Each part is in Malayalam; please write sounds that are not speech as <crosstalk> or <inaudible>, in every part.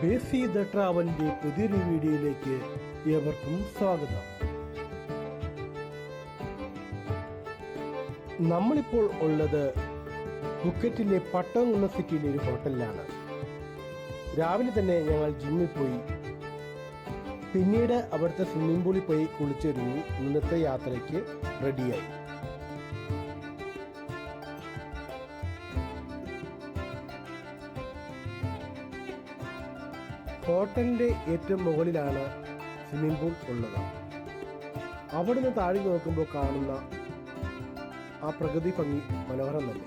ബേസി ദ ട്രാവലിന്റെ പുതിയൊരു വീഡിയോയിലേക്ക് ഏവർക്കും സ്വാഗതം. നമ്മളിപ്പോൾ ഉള്ളത് ബുക്കറ്റിലെ പട്ടം എന്ന സിറ്റിയിലെ ഒരു ഹോട്ടലിലാണ്. രാവിലെ തന്നെ ഞങ്ങൾ ജിമ്മിൽ പോയി. പിന്നീട് അവിടുത്തെ സ്വിമ്മിംഗ് പൂളിൽ പോയി കുളിച്ചൊരുങ്ങി. ഇന്നത്തെ യാത്രയ്ക്ക് റെഡിയായി ഹോട്ടലിന്റെ ഏറ്റവും മുകളിലാണ് സ്വിമ്മിംഗ് പൂൾ ഉള്ളത് അവിടുന്ന് താഴെ നോക്കുമ്പോൾ കാണുന്ന ആ പ്രകൃതി ഭംഗി മനോഹരം തന്നെ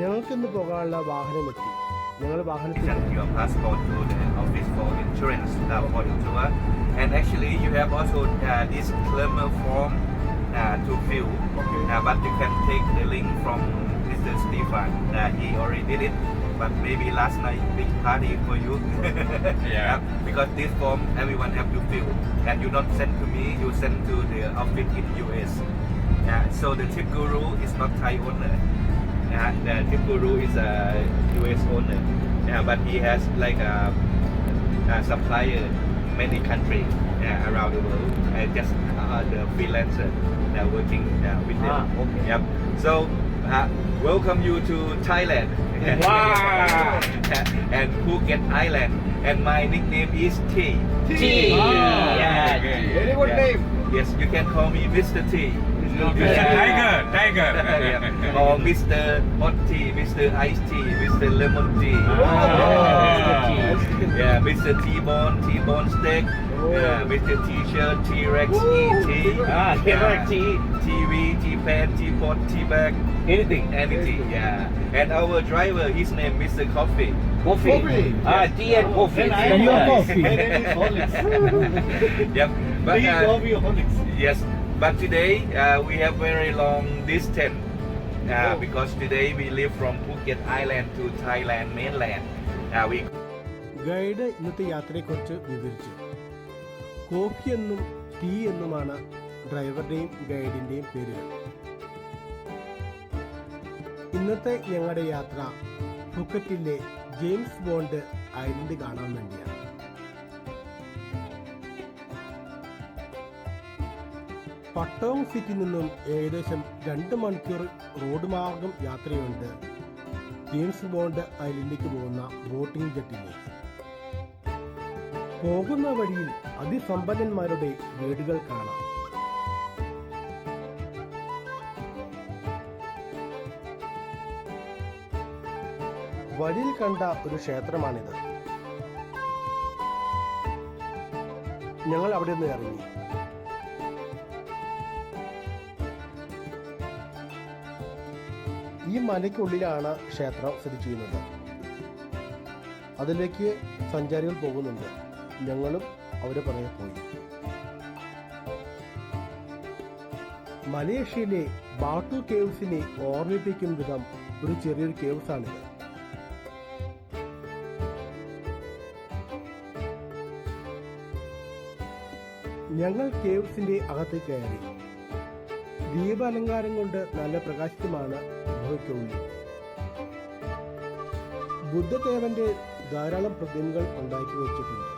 ഞങ്ങൾക്കിന്ന് പോകാനുള്ള വാഹനം എത്തി ഞങ്ങൾ വാഹനത്തിൽ your passport to the office for insurance uh, for the tour. And actually, you have also uh, this disclaimer form uh, to fill. Okay. Uh, but you can take the link from Mr. Stefan. that he already did it. But maybe last night big party for you. <laughs> Yeah. because this form everyone have to fill, and you not send to me, you send to the office in US. Uh, so the tip guru is not Thai owner. Uh, the tip guru is a US owner, yeah, but he has like a, a supplier many countries uh, around the world, and just uh, the freelancer that working uh, with them. Ah, okay. Yep. So welcome you to Thailand. <laughs> Wow. <laughs> and Phuket Island. And my nickname is T. T. Yeah. Ah, okay. Very Yeah. name. Yes, you can call me Mr. T. Mr. Tiger, Tiger. <laughs> Yeah. Or Mr. Hot Tea, Mr. Iced Tea, Mr. Lemon Tea. Ah. Yeah, Mr. T-Bone, T-Bone Steak, yeah, Mr. T-Shirt, T-Rex, ET. Ah, T-Rex, yeah. TV, T-Pan, T-Pot, T-Bag, Anything. anything, yeah. And our driver, his name Mr. Coffee. Coffee. Coffee. Ah, tea and coffee. And I love coffee. <laughs> My name is Horlicks. <laughs> Yep. But, Tea, uh, coffee, Horlicks. Yes, but today uh, we have very long distance uh, Oh. because today we live from Phuket Island to Thailand mainland. Guide ഇന്നത്തെ യാത്രയെക്കുറിച്ച് വിവരിച്ചു. കോഫി എന്നും ടീ എന്നുമാണ് ഡ്രൈവറുടെയും ഗൈഡിന്റെയും പേരുകൾ. ഇന്നത്തെ ഞങ്ങളുടെ യാത്ര ഫുക്കറ്റിലെ ജെയിംസ് ബോണ്ട് ഐലൻഡ് കാണാൻ വേണ്ടിയാണ്. പട്ടോങ് സിറ്റിയിൽ നിന്നും ഏകദേശം രണ്ട് മണിക്കൂർ റോഡ് മാർഗം യാത്രയുണ്ട് ജെയിംസ് ബോണ്ട് ഐലൻഡിലേക്ക് പോകുന്ന ബോട്ടിംഗ് ജെട്ടിലേക്ക് പോകുന്ന വഴിയിൽ അതിസമ്പന്നന്മാരുടെ വീടുകൾ കാണാം. വഴിയിൽ കണ്ട ഒരു ക്ഷേത്രമാണിത്. ഞങ്ങൾ അവിടെ നിന്ന് ഇറങ്ങി. മലയ്ക്കുള്ളിലാണ് ക്ഷേത്രം സ്ഥിതി ചെയ്യുന്നത്. അതിലേക്ക് സഞ്ചാരികൾ പോകുന്നുണ്ട്. ഞങ്ങളും അവരെ പുറകെ പോയി. മലേഷ്യയിലെ ബാട്ടു കേവ്സിനെ ഓർമ്മിപ്പിക്കുന്ന വിധം ഒരു ചെറിയൊരു കേവ്സ് ആണിത് ഞങ്ങൾ കേവ്സിന്റെ അകത്ത് കയറി. ദീപാലങ്കാരം കൊണ്ട് നല്ല പ്രകാശിതമാണ് ഗുഹയ്ക്കുള്ളിൽ ബുദ്ധദേവന്റെ ധാരാളം പ്രതിമകൾ ഉണ്ടാക്കി വെച്ചിട്ടുണ്ട്.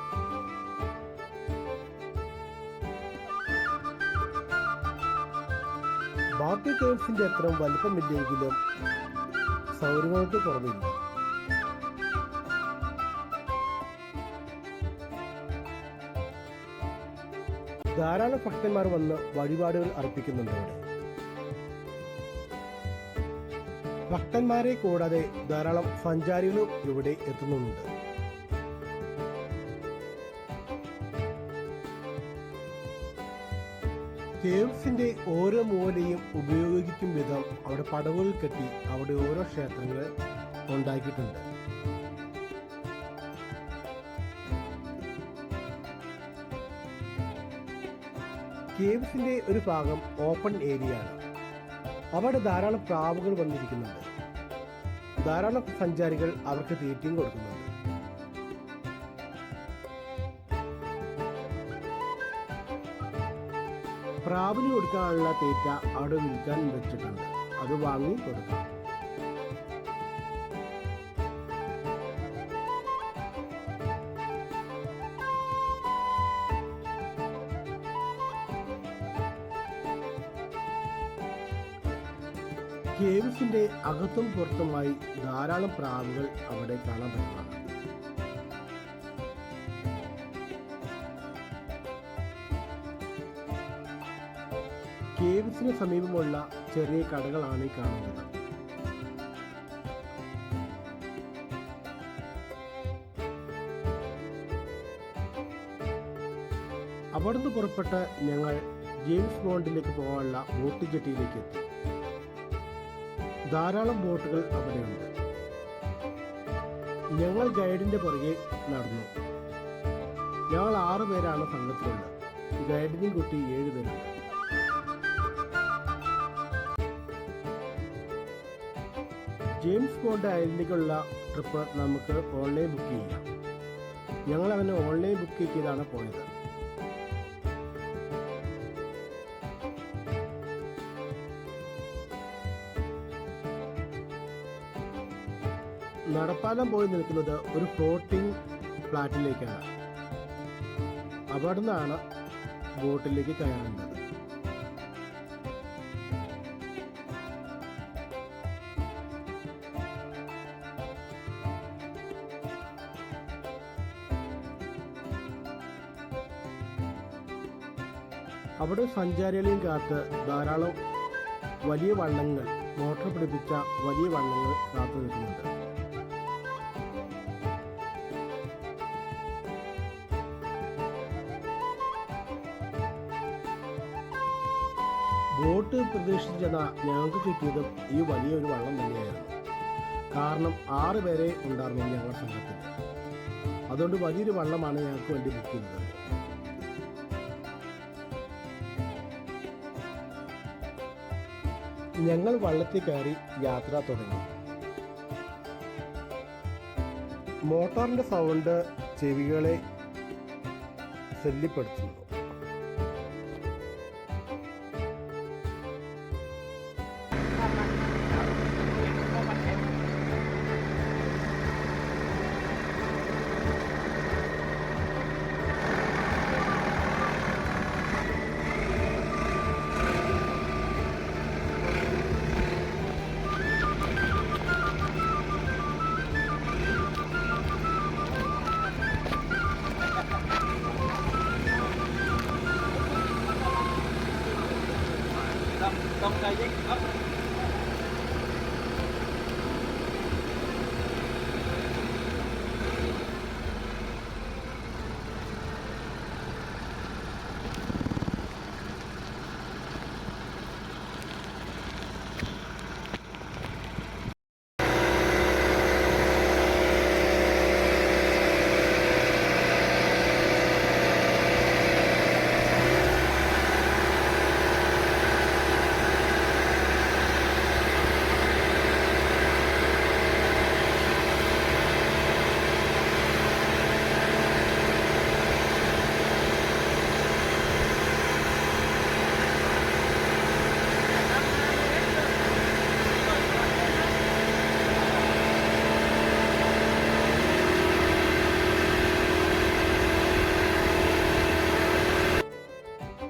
ബാക്കി കേവ്സിന്റെ അത്ര വലുപ്പമില്ലെങ്കിലും സൗരവത്തെ കുറവില്ല ധാരാളം ഭക്തന്മാർ വന്ന് വഴിപാടുകൾ അർപ്പിക്കുന്നുണ്ട് ഇവിടെ ഭക്തന്മാരെ കൂടാതെ ധാരാളം സഞ്ചാരികളും ഇവിടെ എത്തുന്നുണ്ട് കേവ്സിന്റെ ഓരോ മൂലയും ഉപയോഗിക്കും വിധം അവിടെ പടവുകൾ കെട്ടി അവിടെ ഓരോ ക്ഷേത്രങ്ങൾ ഉണ്ടാക്കിയിട്ടുണ്ട്. കേവ്സിന്റെ ഒരു ഭാഗം ഓപ്പൺ ഏരിയ ആണ് അവിടെ ധാരാളം പ്രാവുകൾ വന്നിരിക്കുന്നുണ്ട്. ധാരാളം സഞ്ചാരികൾ അവർക്ക് തീറ്റയും കൊടുക്കുന്നുണ്ട്. പ്രാവിന് കൊടുക്കാനുള്ള തീറ്റ അവിടെ വിൽക്കാൻ വെച്ചിട്ടുണ്ട്. അത് വാങ്ങി കൊടുക്കാം. അകത്തും പുറത്തുമായി ധാരാളം പ്രാവുകൾ അവിടെ കാണാൻ പറ്റുന്നതാണ്. കേവ്സിന് സമീപമുള്ള ചെറിയ കടകളാണ് ഈ കാണുന്നത്. അവിടുന്ന് പുറപ്പെട്ട് ഞങ്ങൾ ജെയിംസ് ബോണ്ടിലേക്ക് പോകാനുള്ള ബോട്ട് ജെട്ടിയിലേക്ക് എത്തി. ധാരാളം ബോട്ടുകൾ അവിടെയുണ്ട്. ഞങ്ങൾ ഗൈഡിന്റെ പുറകെ നടന്നു. ഞങ്ങൾ ആറു പേരാണ് സംഘത്തിലുള്ളത്. ഗൈഡിനെയും കുട്ടി ഏഴ് പേരുണ്ട്. ജെയിംസ് ബോണ്ട് ഐലൻഡിലേക്കുള്ള ട്രിപ്പ് നമുക്ക് ഓൺലൈൻ ബുക്ക് ചെയ്യാം. ഞങ്ങൾ അവനെ ഓൺലൈൻ ബുക്ക് ചെയ്താണ് പോയത്. നടപ്പാലം പോയി നിൽക്കുന്നത് ഒരു ഫ്ലോട്ടിംഗ് ഫ്ലാറ്റിലേക്കാണ്. അവിടെ നിന്നാണ് ബോട്ടിലേക്ക് കയറുന്നത് അവിടെ സഞ്ചാരികളെയും കാത്ത് ധാരാളം വലിയ വള്ളങ്ങൾ മോട്ടോർ പിടിപ്പിച്ച വലിയ വള്ളങ്ങൾ കാത്തു നിൽക്കുന്നുണ്ട്. ബോട്ട് പ്രതീക്ഷിച്ചത് ഞങ്ങൾക്ക് കിട്ടിയതും ഈ വലിയൊരു വള്ളം തന്നെയായിരുന്നു. കാരണം ആറ് പേരെ ഉണ്ടായിരുന്നു ഞങ്ങളുടെ സംഘത്തിൽ. അതുകൊണ്ട് വലിയൊരു വള്ളമാണ് ഞങ്ങൾക്ക് വേണ്ടി ബുക്ക് ചെയ്തത്. ഞങ്ങൾ വള്ളത്തിൽ കയറി യാത്ര തുടങ്ങി. മോട്ടോറിന്റെ സൗണ്ട് ചെവികളെ ശല്യപ്പെടുത്തുന്നു.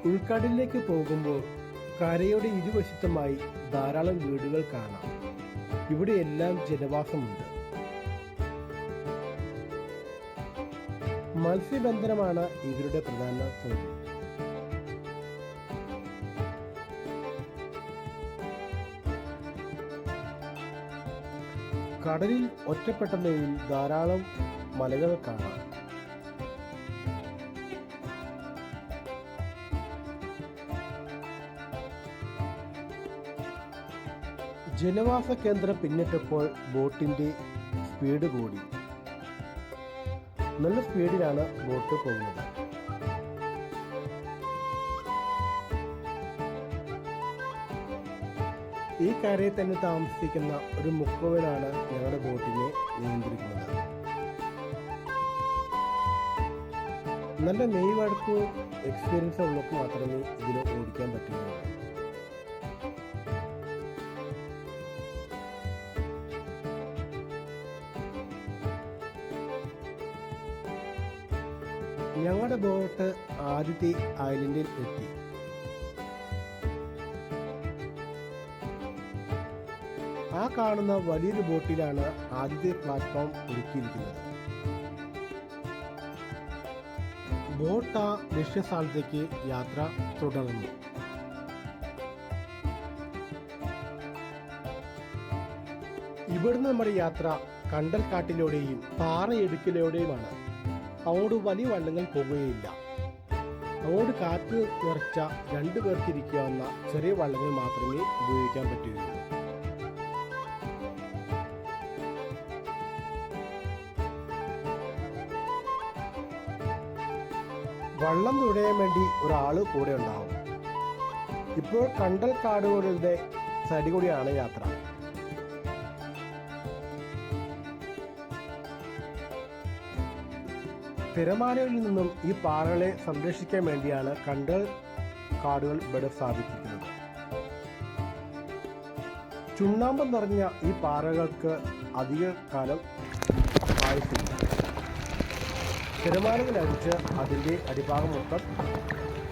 ഉൾക്കടലിലേക്ക് പോകുമ്പോൾ കരയുടെ ഇരുവശത്തുമായി ധാരാളം വീടുകൾ കാണാം. ഇവിടെയെല്ലാം ജനവാസമുണ്ട്. മത്സ്യബന്ധനമാണ് ഇവരുടെ പ്രധാന തൊഴിൽ. കടലിൽ ഒറ്റപ്പെട്ട നിലയിൽ ധാരാളം മലകൾ കാണാം. ജനവാസ കേന്ദ്രം പിന്നിട്ടപ്പോൾ ബോട്ടിന്റെ സ്പീഡ് കൂടി. നല്ല സ്പീഡിലാണ് ബോട്ട് പോകുന്നത്. ഈ കരയിൽ തന്നെ താമസിക്കുന്ന ഒരു മുക്കുവനാണ് ഞങ്ങളുടെ ബോട്ടിനെ നിയന്ത്രിക്കുന്നത്. നല്ല നെയ്വഴക്കവും എക്സ്പീരിയൻസ് ഉള്ളവർക്ക് മാത്രമേ ഇതിൽ ഓടിക്കാൻ പറ്റുകയുള്ളൂ. ബോട്ട് ആദ്യത്തെ ഐലൻഡിൽ എത്തി. ആ കാണുന്ന വലിയൊരു ബോട്ടിലാണ് ആദ്യത്തെ പ്ലാറ്റ്ഫോം ഒരുക്കിയിരിക്കുന്നത്. ബോട്ട് ആ ലക്ഷ്യസ്ഥാനത്തേക്ക് യാത്ര തുടർന്നു. ഇവിടുന്ന് നമ്മുടെ യാത്ര കണ്ടൽക്കാട്ടിലൂടെയും പാറയിടുക്കിലൂടെയുമാണ്. അങ്ങോട്ട് വലിയ വള്ളങ്ങൾ പോകുകയില്ല അങ്ങോട്ട് കാറ്റ് നിറച്ച രണ്ടു പേർക്ക് ഇരിക്കാവുന്ന ചെറിയ വള്ളങ്ങൾ മാത്രമേ ഉപയോഗിക്കാൻ പറ്റുകയുള്ളൂ. വള്ളം തുഴയാൻ വേണ്ടി ഒരാൾ കൂടെ ഉണ്ടാവും. ഇപ്പോൾ കണ്ടൽ കാടുകളുടെ സൈഡിൽ കൂടിയാണ് യാത്ര. തിരമാലകളിൽ നിന്നും ഈ പാറകളെ സംരക്ഷിക്കാൻ വേണ്ടിയാണ് കണ്ടൽ കാടുകൾ ഇവിടെ സ്ഥാപിച്ചിരിക്കുന്നത്. ചുണ്ണാമ്പ് നിറഞ്ഞ ഈ പാറകൾക്ക് അധിക കാലം ആയിട്ടില്ല. തിരമാലകൾ അടിച്ച് അതിന്റെ അടിഭാഗം മൊത്തം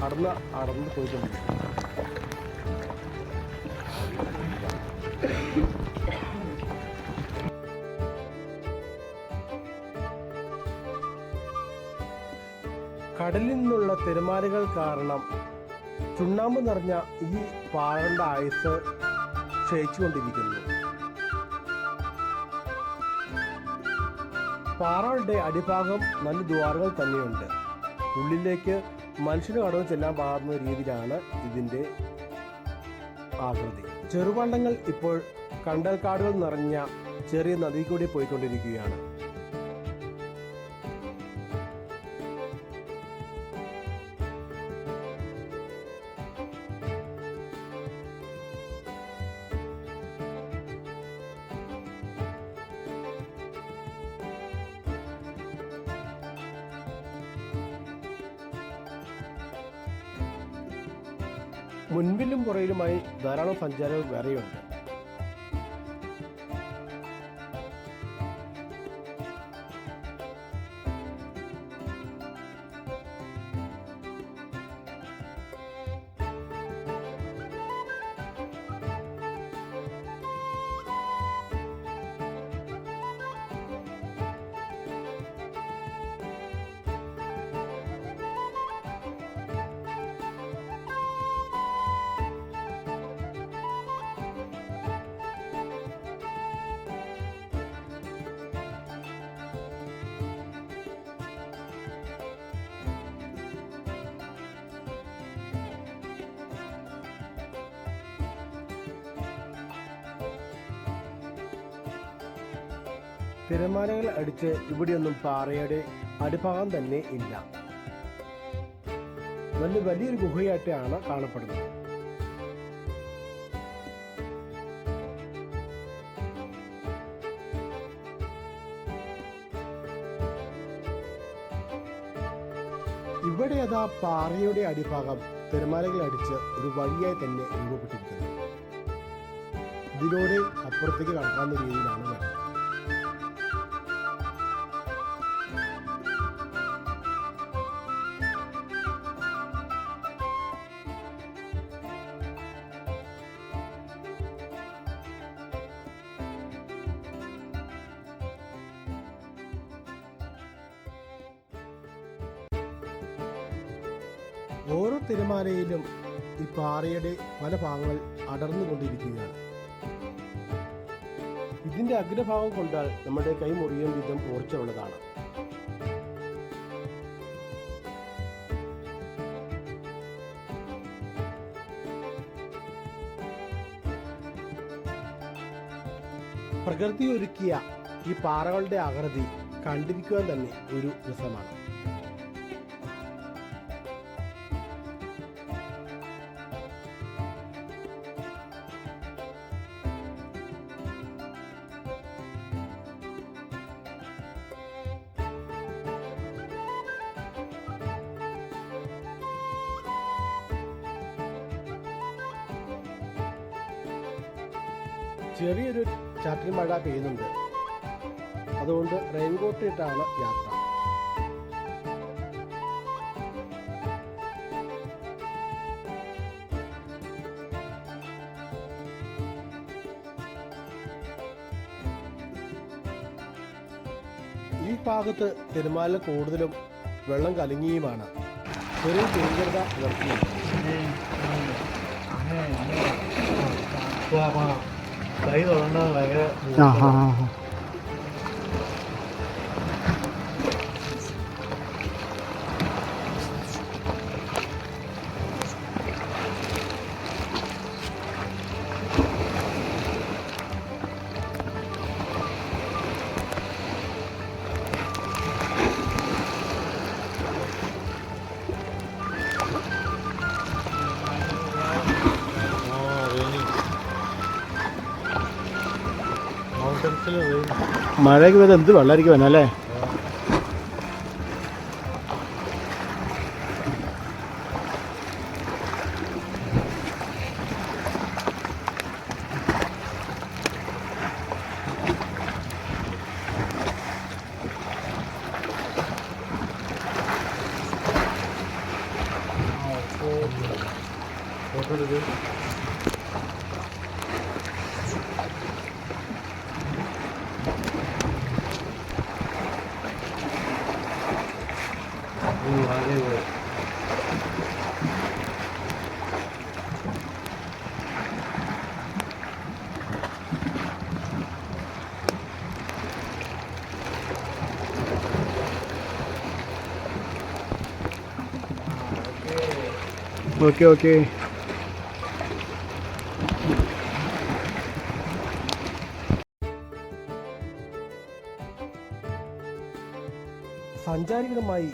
അടന്ന് അടന്ന് പോയിക്കൊണ്ടിരിക്കും കടലിൽ നിന്നുള്ള തിരമാലകൾ കാരണം ചുണ്ണാമ്പ് നിറഞ്ഞ ഈ പാറകളുടെ ആയുസ് ക്ഷയിച്ചുകൊണ്ടിരിക്കുന്നു പാറകളുടെ അടിഭാഗം നല്ല ദ്വാരങ്ങൾ തന്നെയുണ്ട്. ഉള്ളിലേക്ക് മനുഷ്യന് കടന്നു ചെല്ലാൻ പാകുന്ന രീതിയിലാണ് ഇതിന്റെ ആകൃതി. ചെറുവള്ളങ്ങൾ ഇപ്പോൾ കണ്ടൽക്കാടുകൾ നിറഞ്ഞ ചെറിയ നദി കൂടി പോയിക്കൊണ്ടിരിക്കുകയാണ്. മുൻപിലും പുറയിലുമായി ധാരാളം സഞ്ചാരികൾ വേറെയുണ്ട്. തിരമാലകൾ അടിച്ച് ഇവിടെയൊന്നും പാറയുടെ അടിഭാഗം തന്നെ ഇല്ല. നല്ല വലിയൊരു ഗുഹയായിട്ടാണ് കാണപ്പെടുന്നത്. ഇവിടെ അതാ പാറയുടെ അടിഭാഗം തിരമാലകൾ അടിച്ച് ഒരു വഴിയായി തന്നെ രൂപപ്പെട്ടിരിക്കുന്നു ഇതിലൂടെ അപ്പുറത്തേക്ക് കടക്കാവുന്ന രീതിയിലാണ് വഴി പാറയുടെ പല ഭാഗങ്ങൾ അടർന്നുകൊണ്ടിരിക്കുകയാണ്. ഇതിന്റെ അഗ്രഭാഗം കൊണ്ടാൽ നമ്മുടെ കൈ മുറിയും വിധം മൂർച്ചയുള്ളതാണ്. പ്രകൃതി ഒരുക്കിയ ഈ പാറകളുടെ ആകൃതി കണ്ടിരിക്കുവാൻ തന്നെ ഒരു രസമാണ്. മഴ പെയ്യുന്നുണ്ട് അതുകൊണ്ട് റെയിൻകോട്ട് ഇട്ടാണ് യാത്ര. ഈ ഭാഗത്ത് തിരുമാല കൂടുതലും വെള്ളം കലങ്ങിയുമാണ്. ചെറിയ ഭീകരത ഉയർത്തുന്നുണ്ട് കൈ തൊടേണ്ടത് ഭയങ്കര മഴയ്ക്ക് വരുന്നത് എന്ത് വെള്ളമായിരിക്കും വന്നെ ഓക്കെ ഓക്കെ സഞ്ചാരികളുമായി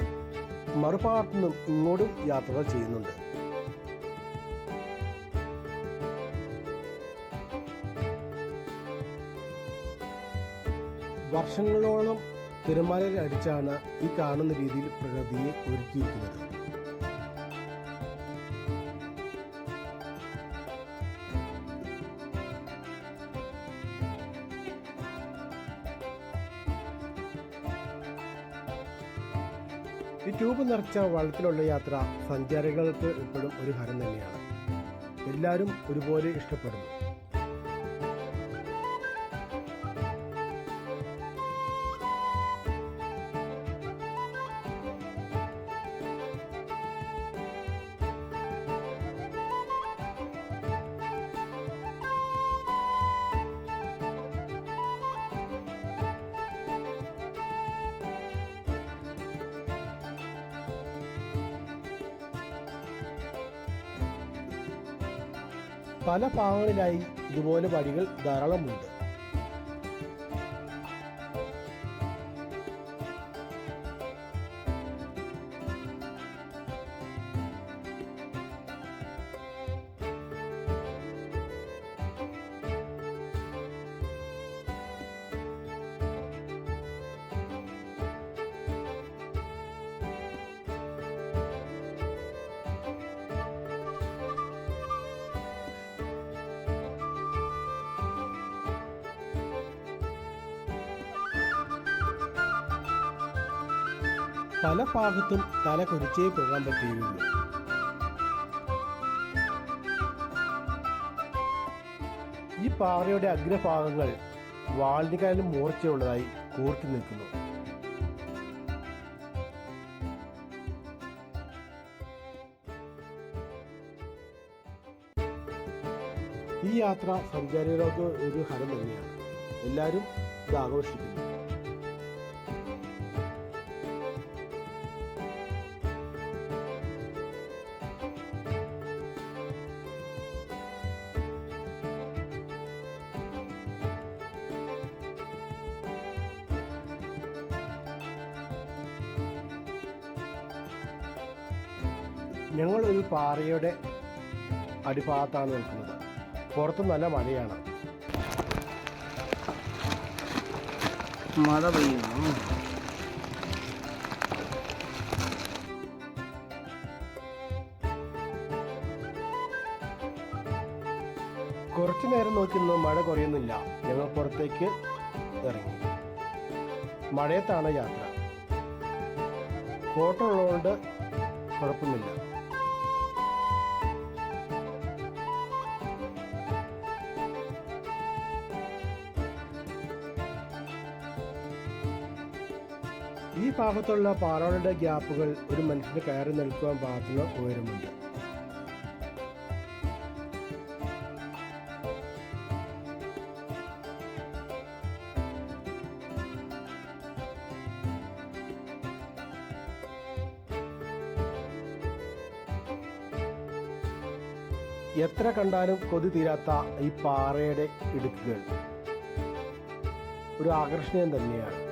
മറുഭാഗത്തു നിന്നും ഇങ്ങോട്ടും യാത്രകൾ ചെയ്യുന്നുണ്ട്. വർഷങ്ങളോളം തിരമാലയിൽ അടിച്ചാണ് ഈ കാണുന്ന രീതിയിൽ പ്രകൃതിയെ ഒരുക്കിയിരിക്കുന്നത്. നിറച്ച വള്ളത്തിലുള്ള യാത്ര സഞ്ചാരികൾക്ക് ഇപ്പോഴും ഒരു ഹരം തന്നെയാണ്. എല്ലാവരും ഒരുപോലെ ഇഷ്ടപ്പെടുന്നു. പല ഭാഗങ്ങളിലായി ഇതുപോലെ വഴികൾ ധാരാളമുണ്ട്. പല ഭാഗത്തും തല കുരിച്ചേ പോകാൻ പറ്റിയിരുന്നു. ഈ പാറയുടെ അഗ്രഭാഗങ്ങൾ വാളിനിക്കാലും മൂർച്ചയുള്ളതായി കൂർത്തി നിൽക്കുന്നു. ഈ യാത്ര സഞ്ചാരികൾക്ക് ഒരു ഹരം തന്നെയാണ്. എല്ലാവരും ഇത് ആഘോഷിക്കുന്നു. ഞങ്ങൾ ഒരു പാറയുടെ അടിഭാഗത്താണ് നിൽക്കുന്നത്. പുറത്ത് നല്ല മഴയാണ്. മഴ പെയ്യുന്നു. കുറച്ചു നേരം നോക്കുന്നു മഴ കുറയുന്നില്ല. ഞങ്ങൾ പുറത്തേക്ക് ഇറങ്ങി. മഴയത്താണ് യാത്ര. ഫോട്ടോ ഉള്ളതുകൊണ്ട് കുഴപ്പമില്ല ഭാഗത്തുള്ള പാറകളുടെ ഗ്യാപ്പുകൾ ഒരു മനുഷ്യന് കയറി നിൽക്കുവാൻ പാകത്തിന് ഉയരമുണ്ട് എത്ര കണ്ടാലും കൊതി തീരാത്ത ഈ പാറയുടെ ഇടുക്കുകൾ ഒരു ആകർഷണീയം തന്നെയാണ്.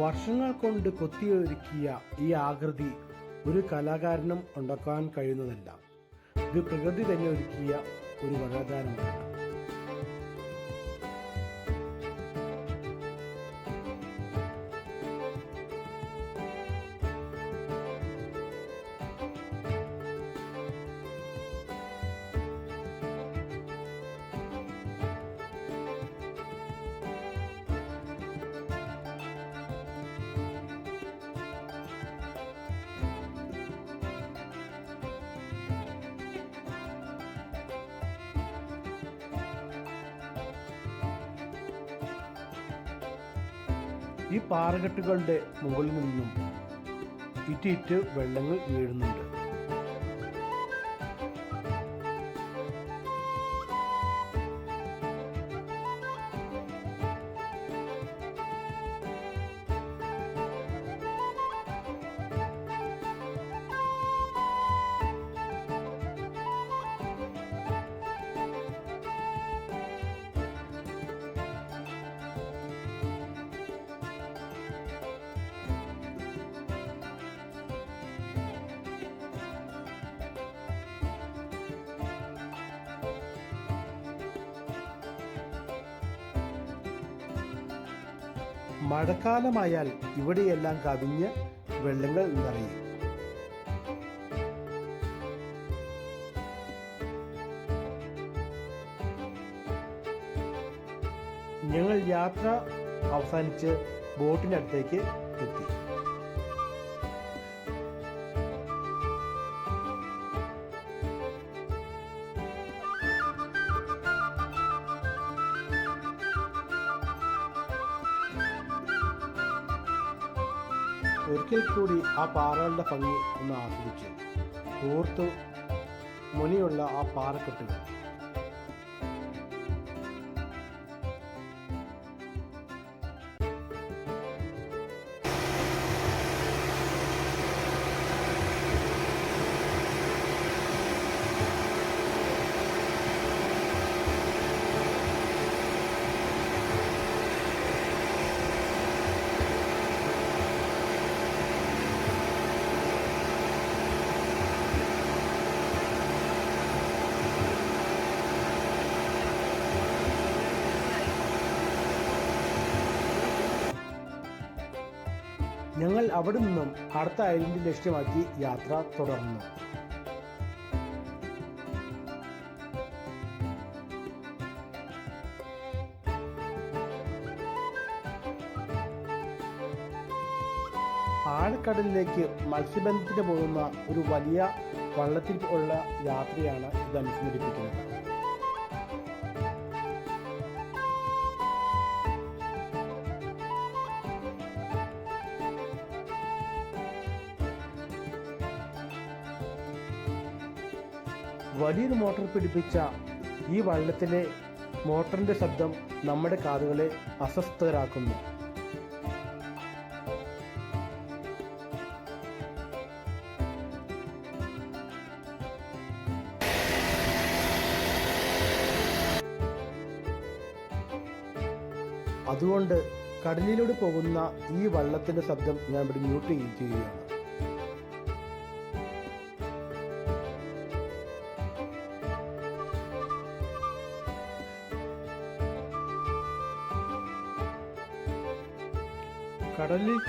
വർഷങ്ങൾ കൊണ്ട് കൊത്തിയൊരുക്കിയ ഈ ആകൃതി ഒരു കലാകാരനും ഉണ്ടാക്കാൻ കഴിയുന്നതല്ല. ഇത് പ്രകൃതി തന്നെ ഒരുക്കിയ ഒരു വരദാനമാണ് പാറകെട്ടുകളുടെ മുകളിൽ നിന്നും ഇറ്റിറ്റ് വെള്ളങ്ങൾ വീഴുന്നുണ്ട്. മഴക്കാലമായാൽ ഇവിടെയെല്ലാം കവിഞ്ഞ് വെള്ളങ്ങൾ നിറയും. ഞങ്ങൾ യാത്ര അവസാനിച്ച് ബോട്ടിനടുത്തേക്ക് ഒരിക്കൽ കൂടി ആ പാറകളുടെ ഭംഗി ഒന്ന് ആസ്വദിച്ചു. ഓർത്തു മുനിയുള്ള ആ പാറക്കെട്ടുകൾ ഞങ്ങൾ അവിടെ നിന്നും അടുത്ത ഐലൻഡ് ലക്ഷ്യമാക്കി യാത്ര തുടർന്നു. ആഴക്കടലിലേക്ക് മത്സ്യബന്ധത്തിന് പോകുന്ന ഒരു വലിയ വള്ളത്തിൽ ഉള്ള യാത്രയാണ് ഇത് അനുസ്മരിപ്പിക്കുന്നത് വലിയൊരു മോട്ടോർ പിടിപ്പിച്ച ഈ വള്ളത്തിലെ മോട്ടറിന്റെ ശബ്ദം നമ്മുടെ കാതുകളെ അസ്വസ്ഥരാക്കുന്നു. അതുകൊണ്ട് കടലിലൂടെ പോകുന്ന ഈ വള്ളത്തിന്റെ ശബ്ദം ഞാൻ ഇവിടെ മ്യൂട്ട് ചെയ്യുകയാണ്.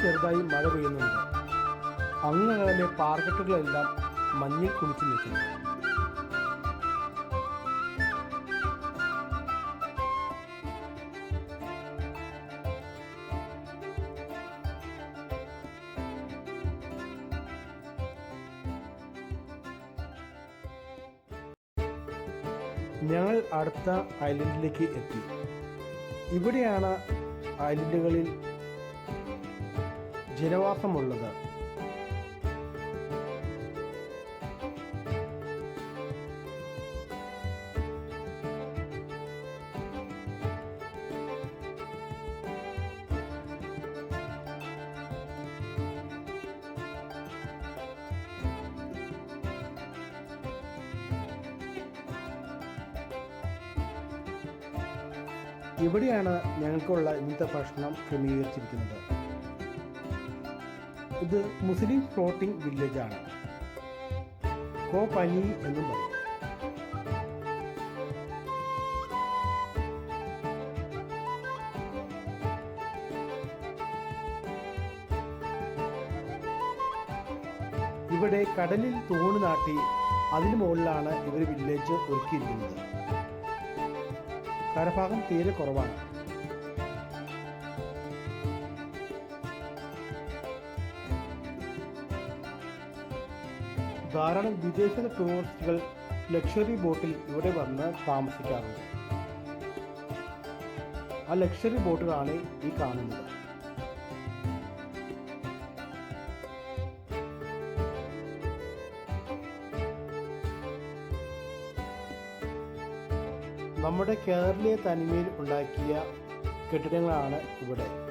ചെറുതായി മഴ പെയ്യുന്നുണ്ട്. അങ്ങനെ പാർക്കറ്റുകളെല്ലാം മഞ്ഞിൽ കുളിച്ചു നിൽക്കുന്നു ഞങ്ങൾ അടുത്ത ഐലൻഡിലേക്ക് എത്തി. ഇവിടെയാണ് ഐലൻഡുകളിൽ ജനവാസമുള്ളത് ഇവിടെയാണ് ഞങ്ങൾക്കുള്ള ഇന്നത്തെ ഭക്ഷണം ക്രമീകരിച്ചിരിക്കുന്നത്. ഇത് മുസ്ലിം ഫ്ലോട്ടിംഗ് വില്ലേജ് ആണ് കോ പനി എന്നും പറയും. ഇവിടെ കടലിൽ തൂണ് നാട്ടി അതിനു മുകളിലാണ് ഇവർ വില്ലേജ് ഒരുക്കിയിരിക്കുന്നത്. കരഭാഗം തീരെ കുറവാണ്. ധാരാളം വിദേശ ടൂറിസ്റ്റുകൾ ലക്ഷറി ബോട്ടിൽ ഇവിടെ വന്ന് താമസിക്കാറുണ്ട്. ആ ലക്ഷറി ബോട്ടുകളാണ് ഈ കാണുന്നത്. നമ്മുടെ കേരളീയ തനിമയിൽ ഉണ്ടാക്കിയ കെട്ടിടങ്ങളാണ് ഇവിടെ.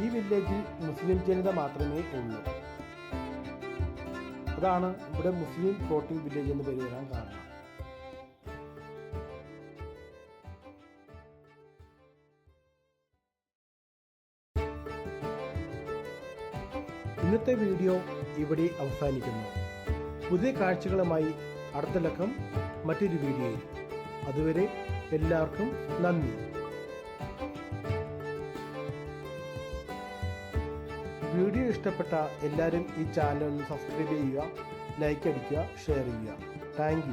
ഈ വില്ലേജിൽ മുസ്ലിം ജനത മാത്രമേ ഉള്ളൂ. അതാണ് ഇവിടെ മുസ്ലിം ഫ്ലോട്ടിംഗ് വില്ലേജ് എന്ന് പേര് വരാൻ കാരണം. ഇന്നത്തെ വീഡിയോ ഇവിടെ അവസാനിക്കുന്നു. പുതിയ കാഴ്ചകളുമായി അടുത്ത ലക്കം മറ്റൊരു വീഡിയോയിൽ. അതുവരെ എല്ലാവർക്കും നന്ദി. വീഡിയോ ഇഷ്ടപ്പെട്ട എല്ലാവരും ഈ ചാനൽ ഒന്ന് സബ്സ്ക്രൈബ് ചെയ്യുക ലൈക്ക് അടിക്കുക ഷെയർ ചെയ്യുക. താങ്ക്